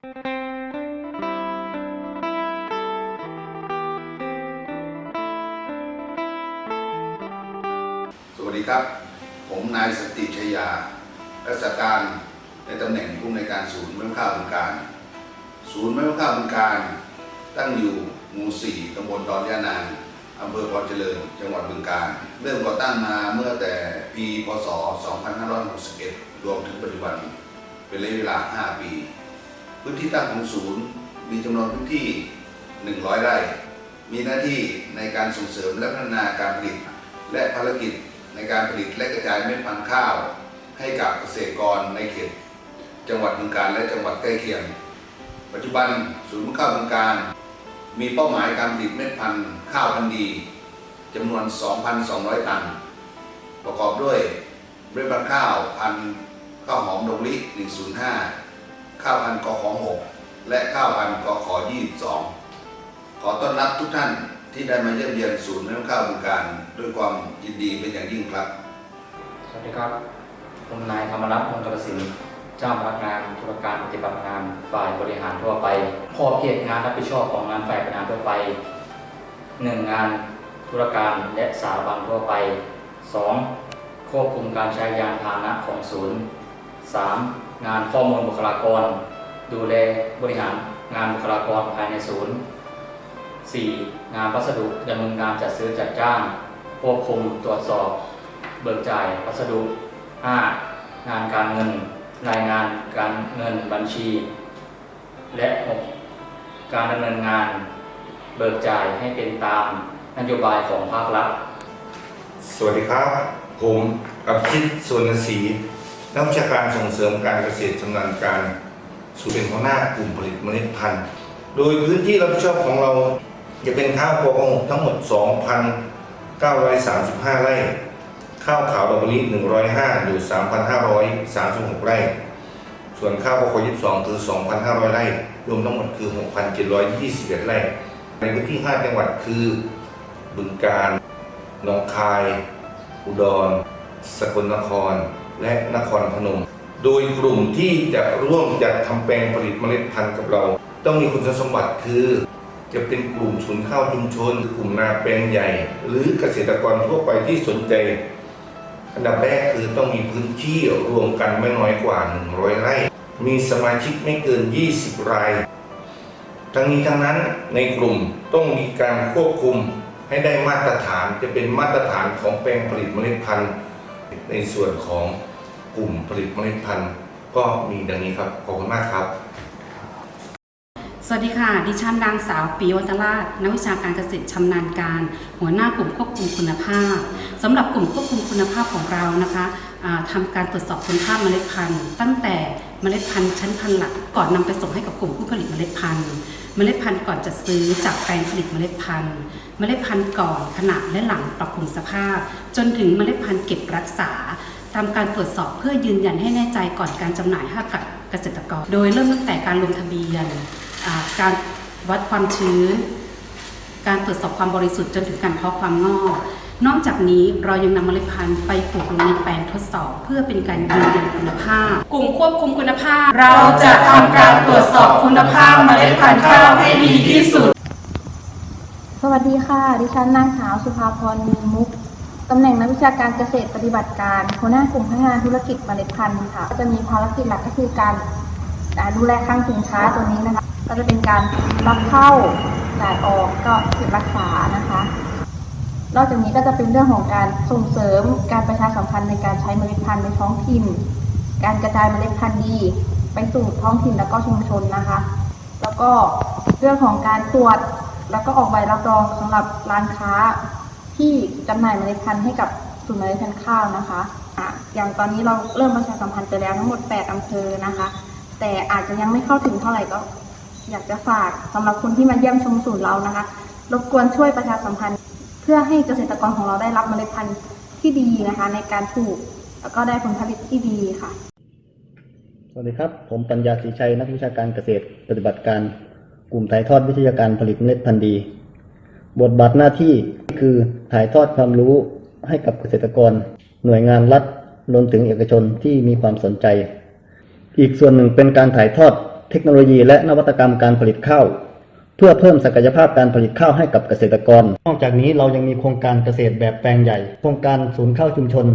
สวัสดีครับ ผมนายสติชยา รักษาการในตำแหน่งผู้อำนการศูนย์แม่ข้าวบึงการ ศูนย์แม่ข้าวบึงการ ตั้งอยู่หมู่4ตำบลดอนยานางอำเภอพรเจริญ จังหวัดบึงการ เริ่มก่อตั้งมาเมื่อแต่ปี พศ 2561 รวมถึงปัจจุบัน เป็นระยะเวลา 5 ปี พื้นที่ตั้งของศูนย์ มีจำนวนพื้นที่ 100 ไร่ มีหน้าที่ในการส่งเสริมและพัฒนาการผลิต และภารกิจในการผลิตและกระจายเม็ดพันธุ์ข้าว ให้กับเกษตรกรในเขต จังหวัดบึงการและจังหวัดใกล้เคียง ปัจจุบันศูนย์ข้าวบึงการ มีเป้าหมายการผลิตเม็ดพันธุ์ข้าวพันธุ์ดีจำนวน 2,200 ตัน ประกอบด้วยเมล็ดพันธุ์ข้าวพันธุ์ข้าวหอมดงลิ 105 ข้าวันกขอ6และข้าวันธุ์กอขอ22 ขอต้อนรับทุกท่านที่ได้มาเยี่ยมเยียนศูนย์น้ำข้าวบึงการด้วยความยินดีเป็นอย่างยิ่งครับ สวัสดีครับ ผมนายธรรมรัตน์มงคลศิลป์เจ้าพนักงานธุรการปฏิบัติงานฝ่ายบริหารทั่วไปขอบเขตงานรับผิดชอบของงานฝ่ายบริหารทั่วไป 1. งานธุรการและสาบันทั่วไป 2. ควบคุมการใช้ยานพาหนะของศูนย์ 3. งานข้อมูลบุคลากร ดูแลบริหารงานบุคลากรภายในศูนย์ 4. งานพัสดุดำเนินการจัดซื้อจัดจ้างควบคุมตรวจสอบ เบิกจ่ายพัสดุ 5. งานการเงิน รายงานการเงินบัญชี และ 6. การดำเนินงาน เบิกจ่ายให้เป็นตามนโยบายของภาครัฐสวัสดีครับ ผมกับคิดส่วนศรี นักวิชาการส่งเสริมการเกษตรชำนาญการสู่เป็นหัวหน้ากลุ่มผลิตเมล็ดพันธุ์ โดยพื้นที่รับผิดชอบของเราจะเป็นข้าวโปรกงทั้งหมด 2,935 ไร่ ข้าวขาวดอกมะลิ105 อยู่ 3,536 ไร่ ส่วนข้าวโปรก22 คือ 2,500 ไร่ รวมทั้งหมดคือ 6,721 ไร่ ในพื้นที่ 5 จังหวัดคือ บึงกาฬ หนองคาย อุดร สกลนคร และนครพนม โดยกลุ่มที่จะร่วมจัดทำแปลงผลิตเมล็ดพันธุ์กับเรา ต้องมีคุณสมบัติคือ จะเป็นกลุ่มศูนย์ข้าวชุมชน กลุ่มนาแปลงใหญ่ หรือเกษตรกรทั่วไปที่สนใจ อันดับแรกคือต้องมีพื้นที่รวมกันไม่น้อยกว่า 100 ไร่ มีสมาชิกไม่เกิน 20 ราย ทั้งนี้ทั้งนั้นในกลุ่มต้องมีการควบคุมให้ได้มาตรฐานจะเป็นมาตรฐานของแปลงผลิตเมล็ดพันธุ์ในส่วนของ กลุ่มผลิตเมล็ดพันธุ์ก็มีดังนี้ครับขอบคุณมากครับ สวัสดีค่ะ ดิฉันนางสาวปีวัตราชนักวิชาการเกษตรชำนาญการ หัวหน้ากลุ่มควบคุมคุณภาพสำหรับกลุ่มควบคุมคุณภาพของเรานะคะอ่าทำการตรวจสอบคุณภาพเมล็ดพันธุ์ตั้งแต่เมล็ดพันธุ์ชั้นพันธุ์หลักก่อนนำไปส่งให้กับกลุ่มผู้ผลิตเมล็ดพันธุ์เมล็ดพันธุ์ก่อนจัดซื้อจากแปลงผลิตเมล็ดพันธุ์ เมล็ดพันธุ์ก่อนขณะและหลังปรับปรุงสภาพ จนถึงเมล็ดพันธุ์เก็บรักษา ทำการตรวจสอบเพื่อยืนยันให้แน่ใจก่อนการจำหน่ายให้กับเกษตรกร โดยเริ่มตั้งแต่การลงทะเบียนอ่าการวัดความชื้น การตรวจสอบความบริสุทธิ์จนถึงการเพาะความงอก นอกจากนี้เรายังนำเมล็ดพันธุ์ไปปลูกลงในแปลงทดสอบ เพื่อเป็นการยืนยันคุณภาพ กลุ่มควบคุมคุณภาพ เราจะทำการตรวจสอบคุณภาพเมล็ดพันธุ์ข้าวให้ดีที่สุด สวัสดีค่ะ ดิฉันนางสาวสุภาพรมีมุก ตำแหน่งนักวิชาการเกษตรปฏิบัติการหัวหน้ากลุ่มพัฒนาธุรกิจเมล็ดพันธุ์ค่ะก็จะมีภารกิจหลักก็คือการดูแลคลังสินค้าตัวนี้นะคะ ก็จะเป็นการรับเข้าจ่ายออกก็เก็บรักษานะคะ นอกจากนี้ก็จะเป็นเรื่องของการส่งเสริมการประชาสัมพันธ์ในการใช้เมล็ดพันธุ์ในท้องถิ่น การกระจายเมล็ดพันธุ์ดี ไปสู่ท้องถิ่นแล้วก็ชุมชนนะคะ แล้วก็เรื่องของการตรวจแล้วก็ออกใบรับรองสำหรับร้านค้า ที่จำหน่ายเมล็ดพันธุ์ให้กับศูนย์เมล็ดพันธุ์ข้าวนะคะอะอย่างตอนนี้เราเริ่มประชาสัมพันธ์ไปแล้วทั้งหมด 8 อำเภอนะคะ แต่อาจจะยังไม่เข้าถึงเท่าไหร่ก็ อยากจะฝากสำหรับคนที่มาเยี่ยมชมศูนย์เรานะคะ รบกวนช่วยประชาสัมพันธ์ เพื่อให้เกษตรกรของเราได้รับเมล็ดพันธุ์ที่ดีนะคะ ในการปลูกแล้วก็ได้ผลผลิตที่ดีค่ะ สวัสดีครับ ผมปัญญาศรีชัยนักวิชาการเกษตร ปฏิบัติการกลุ่มถ่ายทอดวิทยาการผลิตเมล็ดพันธุ์ดี บทบาทหน้าที่คือ ถ่ายทอดความรู้ให้กับเกษตรกร หน่วยงานรัฐรวมถึงเอกชนที่มีความสนใจ อีกส่วนหนึ่งเป็นการถ่ายทอดเทคโนโลยีและนวัตกรรมการผลิตข้าวเพื่อเพิ่มศักยภาพการผลิตข้าวให้กับเกษตรกร นอกจากนี้เรายังมีโครงการเกษตรแบบแปลงใหญ่ โครงการศูนย์ข้าวชุมชน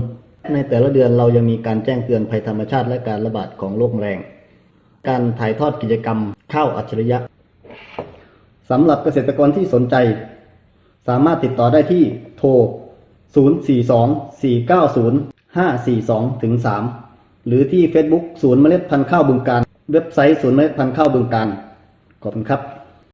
ในแต่ละเดือนเรายังมีการแจ้งเตือนภัยธรรมชาติและการระบาดของโรคแมลงการถ่ายทอดกิจกรรมข้าวอัจฉริยะสำหรับเกษตรกรที่สนใจ สามารถติดต่อได้ที่โทร 042-490-542ถึง3หรือที่ Facebook ศูนย์เมล็ดพันธุ์ข้าวบึงการ เว็บไซต์ศูนย์เมล็ดพันธุ์ข้าวบึงการ ขอบคุณครับ